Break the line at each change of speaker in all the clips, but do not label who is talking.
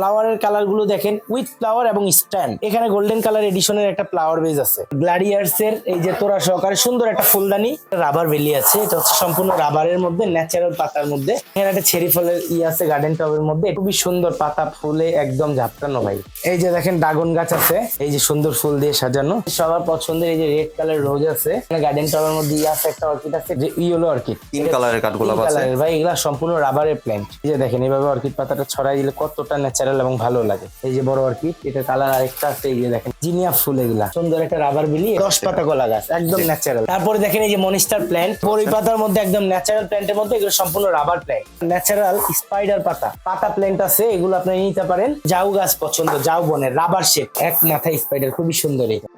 ফ্লাওয়ারের কালারগুলো দেখেন with flower এবং স্ট্যান্ড এখানে গোল্ডেন কালার এডিশনের একটা ফ্লাওয়ার বেজ আছে। গ্লাডিয়ার্স এর এই যে তোরা সহকারে সুন্দর একটা ফুলদানি রাবার বেলি আছে। এটা হচ্ছে সম্পূর্ণ রাবারের মধ্যে ন্যাচারাল পাতার মধ্যে। এখানে একটা চেরি ফলের ই আছে গার্ডেন টবের মধ্যে। খুবই সুন্দর পাতা ফুলে একদম ঝাপটানো ভাই। এই যে দেখেন ড্রাগন গাছ আছে এই যে সুন্দর ফুল দিয়ে সাজানো। সবার পছন্দের এই যে রেড কালার রোজ আছে। গার্ডেন টবের মধ্যে ই আছে একটা অর্কিড আছে যে ইয়েলো অর্কিড
তিন কালারের কাঠগোলাপ আছে।
ভাই এগুলা সম্পূর্ণ রাবারের প্ল্যান্ট এই যে দেখেন এইভাবে অর্কিড পাতাটা ছড়াই দিলে কতটা ন্যাচারাল এবং ভালো লাগে। এই যে বড় অর্কিড এটা কালার আরেকটা আছে এই যে দেখেন জিনিয়া ফুল এগুলা। সুন্দর একটা রাবার বিলি দশ পাতা কলা গাছ। একদম ন্যাচারাল তারপরে দেখেন এই যে মনিস্টার প্ল্যান্ট পরি পাতার মধ্যে একদম ন্যাচারাল প্ল্যান্টের মধ্যে এগুলো সম্পূর্ণ রাবার প্ল্যান্ট ন্যাচারাল স্পাইডার পাতা। পাতা প্ল্যান্ট আছে এগুলো আপনি নিতে পারেন। জাউ গাছ পছন্দ জাউ বনের রাবার শেপ এক মাথায় স্পাইডার খুবই সুন্দর এটা।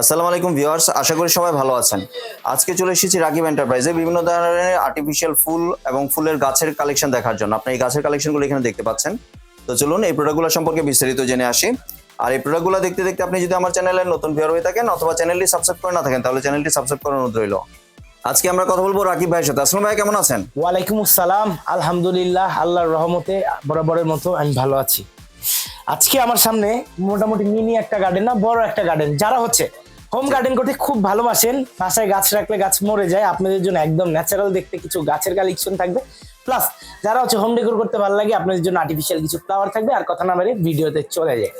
আসসালামু আলাইকুম ভিউয়ার্স, আশা করি সবাই ভালো আছেন। আজকে চলে এসেছি রাকিব এন্টারপ্রাইজে। বিভিন্ন ধরনের আর্টিফিশিয়াল ফুল এবং ফুলের গাছের কালেকশন দেখার জন্য। আপনি এই গাছের কালেকশনগুলো এখানে দেখতে পাচ্ছেন। তো চলুন এই প্রোডাক্টগুলো সম্পর্কে বিস্তারিত জেনে আসি। আর এই প্রোডাক্টগুলো দেখতে দেখতে আপনি যদি আমার চ্যানেলে নতুন ভিউয়ার হয়ে থাকেন অথবা চ্যানেলটি সাবস্ক্রাইব করে না থাকেন, তাহলে চ্যানেলটি সাবস্ক্রাইব করার অনুরোধ রইল। আজকে আমরা কথা বলব রাকিব ভাইয়ের সাথে। আসলাম ভাই, কেমন আছেন?
ওয়ালাইকুম আসসালাম। আলহামদুলিল্লাহ, আল্লাহর রহমতে বরাবরের মতো আমি ভালো আছি। আজকে আমার সামনে মোটামুটি মিনি একটা গার্ডেন না, বড় একটা গার্ডেন যারা হচ্ছে হোম গার্ডেন করতে খুব ভালোবাসেন। বাসায় গাছ রাখলে গাছ মরে যায়। আপনাদের জন্য একদম ন্যাচারাল দেখতে কিছু গাছের কালেকশন থাকবে। প্লাস যারা হচ্ছে হোম ডেকোর করতে ভালো লাগে আপনাদের জন্য আর্টিফিশিয়াল কিছু ফ্লাওয়ার থাকবে। আর কথা না মেরে ভিডিওতে চলে যায়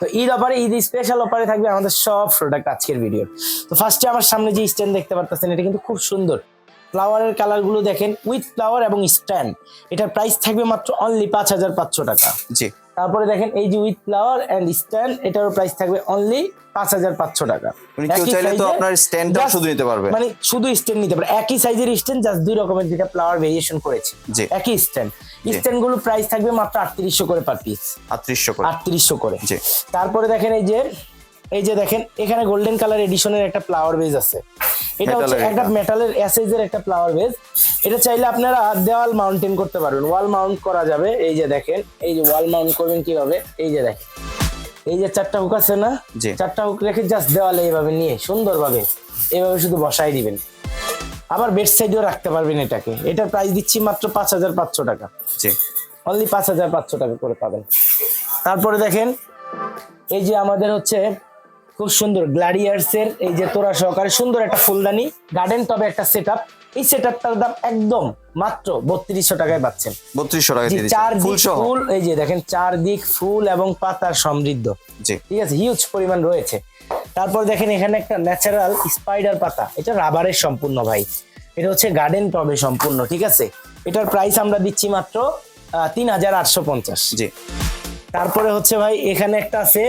তো ঈদ অফারে ঈদ স্পেশাল অফারে থাকবে আমাদের সব প্রোডাক্ট আজকের ভিডিও তো ফার্স্টে আমার সামনে যে স্ট্যান্ড দেখতে পারতেছেন এটা কিন্তু খুব সুন্দর। ফ্লাওয়ারের কালারগুলো দেখেন উইথ ফ্লাওয়ার এবং স্ট্যান্ড এটার প্রাইস থাকবে মাত্র অনলি পাঁচ হাজার পাঁচশো টাকা।
জি।
তারপরে দেখেন এই যে উইথ ফ্লাওয়ার এন্ড স্ট্যান্ড এটারও প্রাইস থাকবে অনলি পাঁচ হাজার পাঁচশো টাকা।
মানে কেউ চাইলে তো আপনার স্ট্যান্ডটাও শুধু নিতে পারবে।
মানে শুধু স্ট্যান্ড নিতে পারবে। একই সাইজের স্ট্যান্ড জাস্ট দুই রকমের যেটা ফ্লাওয়ার ভেরিয়েশন করেছে। একই স্ট্যান্ড স্ট্যান্ডগুলো প্রাইস থাকবে মাত্র আটত্রিশশো করে পার পিস
আটত্রিশশো করে।
আটত্রিশশো করে। তারপরে দেখেন এই যে এই যে দেখেন এখানে গোল্ডেন কালার এডিশনের একটা ফ্লাওয়ার বেজ আছে। এটা হচ্ছে একটা মেটালের অ্যাসেজের একটা ফ্লাওয়ার বেজ এটা চাইলে আপনারা দেওয়াল মাউন্টেন করতে পারবেন। ওয়াল মাউন্ট করা যাবে। এই যে দেখেন এই যে ওয়াল মাউন্ট করবেন কীভাবে? এই যে দেখেন। এই যে চারটা হুক আছে না। চারটা হুক রেখে জাস্ট দেওয়ালে এইভাবে নিয়ে সুন্দরভাবে এইভাবে শুধু বসাই দিবেন। আবার বেড সাইডেও রাখতে পারবেন এটাকে। এটার প্রাইস দিচ্ছি মাত্র পাঁচ হাজার পাঁচশো টাকা। অনলি পাঁচ হাজার পাঁচশো টাকা করে পাবেন। তারপরে দেখেন এই যে আমাদের হচ্ছে খুব সুন্দর গ্লাডিয়ার্স এর এই যে তোরা সহকারে সুন্দর একটা ফুলদানি গার্ডেন তবে একটা সেট আপ এই সেট আপটার দাম একদম মাত্র বত্রিশশো টাকায় পাচ্ছেন।
বত্রিশশো টাকা
যে
দিয়ে দিচ্ছেন।
চার
ফুল
ফুল এই যে দেখেন চারদিক ফুল এবং পাতার সমৃদ্ধ। ঠিক আছে হিউজ পরিমাণ রয়েছে। তারপর দেখেন এখানে একটা ন্যাচারাল স্পাইডার পাতা। এটা রাবারের সম্পূর্ণ ভাই। এটা হচ্ছে গার্ডেন টবে সম্পূর্ণ ঠিক আছে? এটার প্রাইস আমরা দিচ্ছি মাত্র তিন হাজার আটশো পঞ্চাশ।
জি।
তারপরে হচ্ছে ভাই এখানে একটা আছে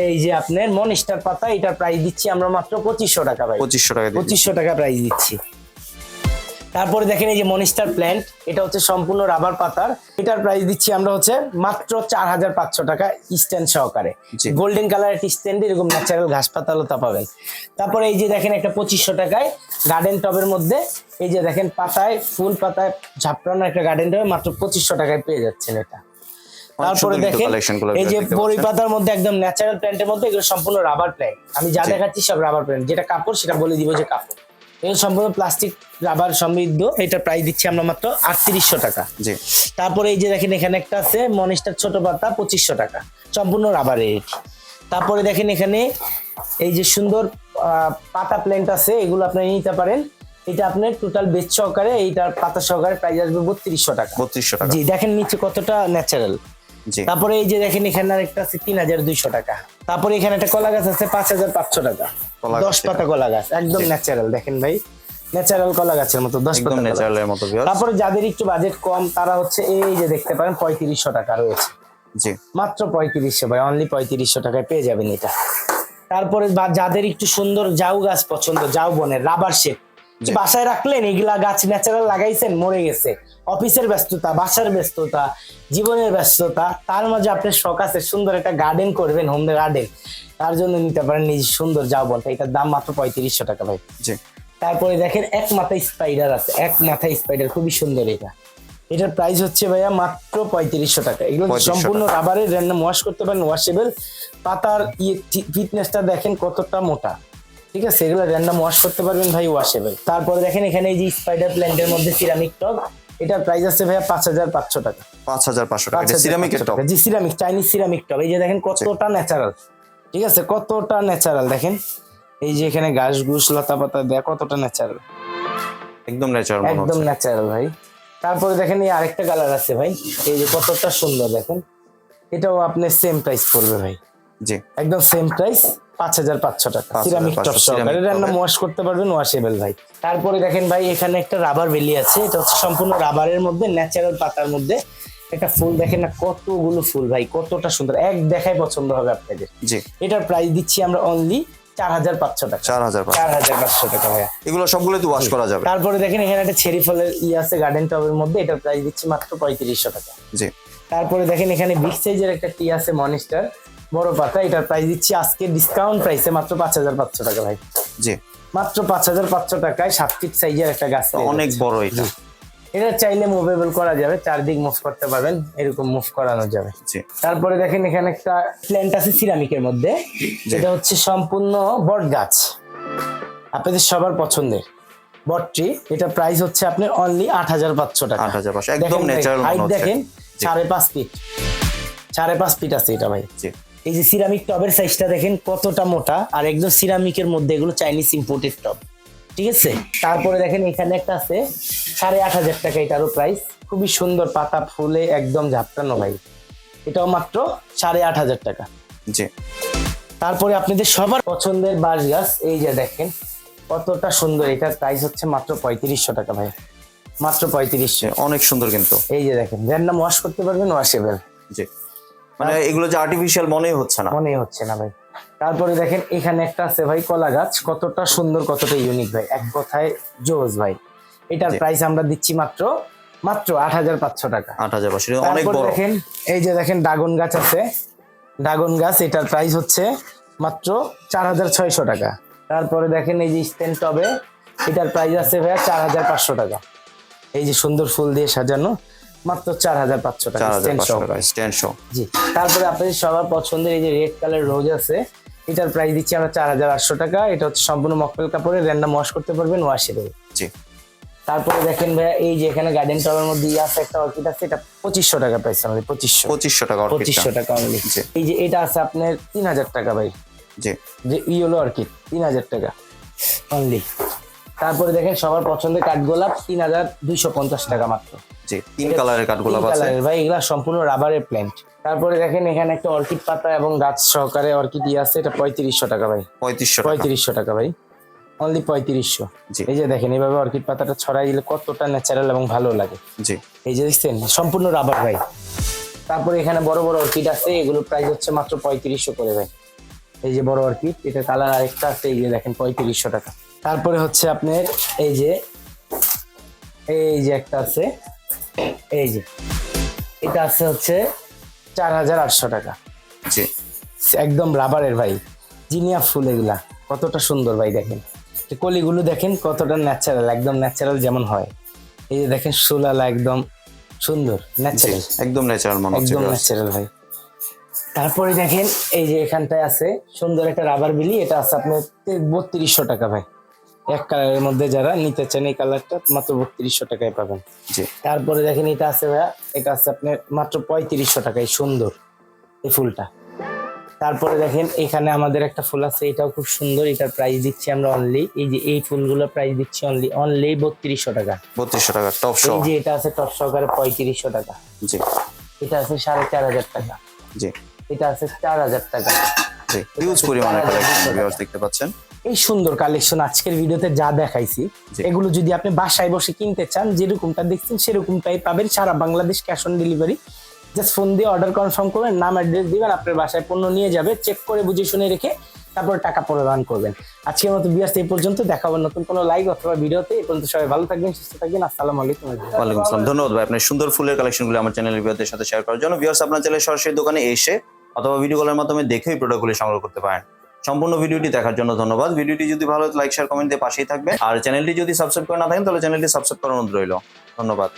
এই যে আপনার মনিস্টার পাতা এটার প্রাইস দিচ্ছি আমরা মাত্র পঁচিশশো টাকা ভাই।
পঁচিশশো টাকা
পঁচিশশো টাকা প্রাইস দিচ্ছি। তারপরে দেখেন এই যে মনিস্টার প্ল্যান্ট এটা হচ্ছে সম্পূর্ণ রাবার পাতার। এটার প্রাইস দিচ্ছি আমরা হচ্ছে মাত্র চার হাজার পাঁচশো টাকা স্ট্যান্ড সহকারে। গোল্ডেন কালার একটা স্ট্যান্ড এরকম ন্যাচারাল ঘাস পাতা লতা পাবেন তারপরে এই যে দেখেন একটা পঁচিশশো টাকায় গার্ডেন টবের মধ্যে এই যে দেখেন পাতায় ফুল পাতায় ঝাপড়ানো একটা গার্ডেন টবে মাত্র পঁচিশশো টাকায় পেয়ে যাচ্ছেন এটা। তারপরে দেখেন এই যে
দেখতে
বড়ি
পাচ্ছেন।
পাতার মধ্যে একদম ন্যাচারাল প্ল্যান্টের মধ্যে এগুলো সম্পূর্ণ রাবার প্ল্যান্ট আমি যা দেখাচ্ছি সব রাবার প্ল্যান্ট যেটা কাপড় সেটা বলে দিব যে কাপড়। এগুলো সম্পূর্ণ প্লাস্টিক রাবার সমৃদ্ধ। এটার প্রাইস দিচ্ছি আমরা মাত্র আটত্রিশশো টাকা।
জি।
তারপরে এই যে দেখেন এখানে একটা আছে মনিস্টার ছোট পাতা পঁচিশশো টাকা। সম্পূর্ণ রাবারের এটি তারপরে দেখেন এখানে এই যে সুন্দর পাতা প্ল্যান্ট আছে এগুলো আপনি নিতে পারেন। এটা আপনার টোটাল বেচ সহকারে এইটার পাতা সহকারে প্রাইস আসবে বত্রিশশো টাকা।
বত্রিশশো টাকা।
জি দেখেন নিচে কতটা ন্যাচারাল তারপরে এই যে দেখেন এখানে আরেকটা আছে তিন হাজার দুইশো টাকা। তারপরে এখানে একটা কলা গাছ আছে পাঁচ হাজার পাঁচশো টাকা। দশ। পাতা কলা গাছ একদম ন্যাচারাল দেখেন ভাই। ন্যাচারাল কলা গাছের মতো দশ পাতা।
ন্যাচারালের মতো
তারপরে যাদের একটু বাজেট কম তারা হচ্ছে এই যে দেখতে পারেন পঁয়ত্রিশশো টাকা রয়েছে।
জি।
মাত্র পঁয়ত্রিশশো ভাই অনলি পঁয়ত্রিশশো টাকায় পেয়ে যাবেন এটা। তারপরে যাদের একটু সুন্দর জাউ গাছ পছন্দ জাউ বনের রাবার শেপ। বাসায় রাখলেন এগুলা গাছ ন্যাচারাল লাগাইছেন মরে গেছে। অফিসের ব্যস্ততা বাসার ব্যস্ততা জীবনের ব্যস্ততা তার মাঝে আপনার শখ আছে সুন্দর একটা গার্ডেন করবেন হোম গার্ডেন তার জন্য নিতে পারেন নিজে সুন্দর জাউ বনটা এটার দাম মাত্র পঁয়ত্রিশশো টাকা ভাই। তারপরে দেখেন এক মাথায় স্পাইডার আছে এক মাথায় স্পাইডার খুবই সুন্দর এটা। এটার প্রাইস হচ্ছে ভাইয়া মাত্র পঁয়ত্রিশশো টাকা। এগুলো সম্পূর্ণ রাবারের র্যান্ডম ওয়াশ করতে পারেন ওয়াশেবল পাতার ইয়ে ফিটনেসটা দেখেন কতটা মোটা। ঠিক আছে? এগুলো র্যান্ডাম ওয়াশ করতে পারবেন ভাই ওয়াশেবল তারপরে দেখেন এখানে এই যে স্পাইডার প্ল্যান্টের মধ্যে সিরামিক টপ এটার প্রাইস আছে ভাইয়া পাঁচ হাজার পাঁচশো টাকা।
পাঁচ হাজার পাঁচশো টাকা।
5,500
সিরামিকের টপ
টাকা। জি সিরামিক চাইনিজ সিরামিক টপ এই যে দেখেন কতটা ন্যাচারাল ঠিক আছে? কতটা ন্যাচারাল দেখেন। এই যে এখানে ঘাস ঘুষ লতা পাতা দেয় কতটা ন্যাচারাল
একদম ন্যাচারাল
একদম ন্যাচারাল ভাই। তারপরে দেখেন এই আরেকটা কালার আছে ভাই। এই যে কতটা সুন্দর দেখেন। এটাও আপনার সেম প্রাইস পড়বে ভাই।
জি।
একদম সেম প্রাইস পাঁচ হাজার পাঁচশো টাকা।
5,500
সিরামিক টপ সহকারে। রান্না ওয়াশ করতে পারবেন ওয়াশেবল ভাই। তারপরে দেখেন ভাই এখানে একটা রাবার বেলি আছে। এটা হচ্ছে সম্পূর্ণ রাবারের মধ্যে ন্যাচারাল পাতার মধ্যে। একটা ফুল দেখেন না কতগুলো ফুল ভাই কতটা সুন্দর। এক দেখায় পছন্দ হবে আপনাদের।
জি।
এটার প্রাইস দিচ্ছি আমরা অনলি চার হাজার পাঁচশো টাকা।
চার হাজার
চার হাজার পাঁচশো টাকা ভাইয়া।
এগুলো সবগুলো তো ওয়াশ করা যাবে।
তারপরে দেখেন এখানে একটা চেরি ফলের ই আছে গার্ডেন টবের মধ্যে। এটার প্রাইস দিচ্ছি মাত্র পঁয়ত্রিশশো টাকা।
জি।
তারপরে দেখেন এখানে বিগ সাইজের একটা টি আছে মনিস্টার বড় পাতা এটার প্রাইস দিচ্ছি আজকে ডিসকাউন্ট প্রাইসে মাত্র পাঁচ হাজার পাঁচশো টাকা ভাই।
জি।
মাত্র পাঁচ হাজার পাঁচশো টাকায় সাত ফিট সাইজের একটা গাছ
অনেক বড় এটা।
এটা চাইলে মুভেবল করা যাবে চারদিক মুভ করতে পারবেন এরকম মুভ করানো যাবে।
জি।
তারপরে দেখেন এখানে একটা প্ল্যান্ট আছে সিরামিকের মধ্যে। যেটা হচ্ছে সম্পূর্ণ বট গাছ। আপনাদের সবার পছন্দের বট ট্রি এটা প্রাইস হচ্ছে আপনার অনলি আট হাজার পাঁচশো টাকা।
আট হাজার পাঁচশো একদম ন্যাচারাল
হাইট দেখেন সাড়ে পাঁচ ফিট সাড়ে পাঁচ ফিট আছে এটা ভাই। এই যে সিরামিক টবের সাইজটা দেখেন কতটা মোটা আর একদম সিরামিকের মধ্যে এগুলো চাইনিজ ইম্পোর্টেড টব ঠিক আছে? তারপরে দেখেন এখানে একটা আছে সাড়ে আট হাজার টাকা এটারও প্রাইস খুবই সুন্দর পাতা ফুলে একদম ঝাপটানো ভাই। এটাও মাত্র সাড়ে আট হাজার টাকা।
জি।
তারপরে আপনাদের সবার পছন্দের বাঁশ গাছ এই যে দেখেন কতটা সুন্দর এটার প্রাইস হচ্ছে মাত্র পঁয়ত্রিশশো টাকা ভাই। মাত্র পঁয়ত্রিশশো।
অনেক সুন্দর কিন্তু।
এই যে দেখেন র্যান্ডাম ওয়াশ করতে পারবেন ওয়াশেবল
জি। মানে এগুলো যে আর্টিফিশিয়াল মনেই হচ্ছে না।
মনে হচ্ছে না ভাই। তারপরে দেখেন এখানে একটা আছে ভাই কলা গাছ। কতটা সুন্দর কতটা ইউনিক ভাই। এক কথায় জোজ ভাই। এটার প্রাইস আমরা দিচ্ছি মাত্র মাত্র আট হাজার পাঁচশো টাকা।
আট হাজার পাঁচশো অনেক বড়।
দেখেন এই যে দেখেন ড্রাগন গাছ আছে। ড্রাগন গাছ এটার প্রাইস হচ্ছে মাত্র চার হাজার ছয়শো টাকা। তারপরে দেখেন এই যে স্ট্যান্ড টবে এটার প্রাইস আছে ভাইয়া চার হাজার পাঁচশো টাকা। এই যে সুন্দর ফুল দিয়ে সাজানো। মাত্র চার হাজার পাঁচশো টাকা
স্ট্যান্ড শো
জি তারপরে আপনাদের সবার পছন্দের এই যে রেড কালার রোজ আছে এটার প্রাইস দিচ্ছি আমরা চার হাজার আটশো টাকা। এটা হচ্ছে সম্পূর্ণ মকটেল কাপড়ে র্যান্ডাম ওয়াশ করতে পারবেন ওয়াশে দেবে
জি।
তারপরে দেখেন ভাইয়া এই যে এখানে গার্ডেন টবের মধ্যে ইয়ে আছে একটা অর্কিড আছে এটা পঁচিশশো টাকা প্রাইস আমাদের পঁচিশশো।
পঁচিশশো টাকা
পঁচিশশো টাকা অনলি এই যে এটা আছে আপনার তিন হাজার টাকা ভাই।
জি।
যে ইয়েলো অর্কিড তিন হাজার টাকা অনলি তারপরে দেখেন সবার পছন্দের কাঠগোলাপ তিন হাজার দুইশো পঞ্চাশ টাকা মাত্র।
জি তিন কালারের কাঠগোলাপ আছে।
ভাই এগুলা সম্পূর্ণ রাবারের প্ল্যান্ট তারপরে দেখেন এখানে একটা অর্কিড পাতা এবং গাছ সহকারে অর্কিড ইয়ে আছে এটা পঁয়ত্রিশশো টাকা ভাই।
পঁয়ত্রিশশো টাকা।
পঁয়ত্রিশশো টাকা ভাই। অনলি পঁয়ত্রিশশো। এই যে দেখেন এইভাবে অর্কিড পাতাটা ছড়াই দিলে কতটা ন্যাচারাল এবং ভালো লাগে।
জি।
এই যে দেখছেন সম্পূর্ণ রাবার ভাই। তারপরে এখানে বড় বড় অর্কিড আছে এগুলোর প্রাইস হচ্ছে মাত্র পঁয়ত্রিশশো করে ভাই। এই যে বড় অর্কিড এটা কালার আরেকটা আছে এই যে দেখেন পঁয়ত্রিশশো টাকা। তারপরে হচ্ছে আপনার এই যে এই যে একটা আছে এই যে এটা আছে হচ্ছে চার হাজার আটশো টাকা।
জি।
একদম রাবারের ভাই জিনিয়া ফুল এগুলা কতটা সুন্দর ভাই দেখেন। কলিগুলো দেখেন কতটা ন্যাচারাল একদম ন্যাচারাল যেমন হয়। এই যে দেখেন সুলালা একদম সুন্দর ন্যাচারাল
একদম ন্যাচারাল মনে হচ্ছে
একদম ন্যাচারাল ভাই। তারপরে দেখেন এই যে এখানটায় আছে সুন্দর একটা রাবার বিলি এটা আছে আপনার বত্রিশশো টাকা ভাই। এক কালারের মধ্যে যারা নিতে চান এই কালারটা মাত্র বত্রিশশো টাকায় পাবেন।
জি।
তারপরে দেখেন এটা আছে ভাইয়া এটা আছে আপনার মাত্র পঁয়ত্রিশশো টাকায় সুন্দর এই ফুলটা। তারপরে দেখেন এখানে আমাদের একটা ফুল আছে এটাও খুব সুন্দর এটার প্রাইস দিচ্ছি আমরা অনলি এই যে এই ফুলগুলো প্রাইস দিচ্ছি অনলি অনলি বত্রিশশো টাকা।
বত্রিশশো টাকা টপ শো
এই যে এটা আছে টপ সহকারে পঁয়ত্রিশশো টাকা।
জি।
এটা আছে সাড়ে চার হাজার টাকা।
জি।
এটা আছে চার হাজার টাকা।
জি হিউজ পরিমাণে কালেকশন দেখতে পাচ্ছেন।
এই সুন্দর কালেকশন আজকের ভিডিওতে যা দেখাইছি। এগুলো যদি আপনি বাসায় বসে কিনতে চান যেরকমটা দেখছেন সেরকমটাই পাবেন। সারা Bangladesh cash on delivery just phone দিয়ে অর্ডার কনফার্ম করবেন নাম অ্যাড্রেস দিবেন আপনার বাসায় পণ্য নিয়ে যাবে চেক করে বুঝে শুনে রেখে তারপর টাকা প্রদান করবেন। আজকের মতো বিয়ার্স এই পর্যন্ত দেখাবো নতুন কোনো লাইক অথবা ভিডিওতে। এই পর্যন্ত সবাই ভালো থাকবেন সুস্থ থাকবেন। আসসালামু আলাইকুম
ওয়ালাইকুম আসসালাম। ধন্যবাদ ভাই আপনার সুন্দর ফুলের কালেকশনগুলো আমার চ্যানেলের ভিউয়ারদের সাথে শেয়ার করার জন্য। ভিউয়ার্স আপনার চ্যানেলের সরাসরি দোকানে এসে অথবা ভিডিও কলের মাধ্যমে দেখেই প্রোডাক্টগুলি সংগ্রহ করতে পারেন। সম্পূর্ণ ভিডিওটি দেখার জন্য ধন্যবাদ। ভিডিওটি যদি ভালো লাইক শেয়ার কমেন্ট দিয়ে পাশেই থাকবে আর চ্যানেলটি যদি সাবস্ক্রাইব করে না থাকেন, তাহলে চ্যানেলটি সাবস্ক্রাইব অনুরোধ রইল। ধন্যবাদ।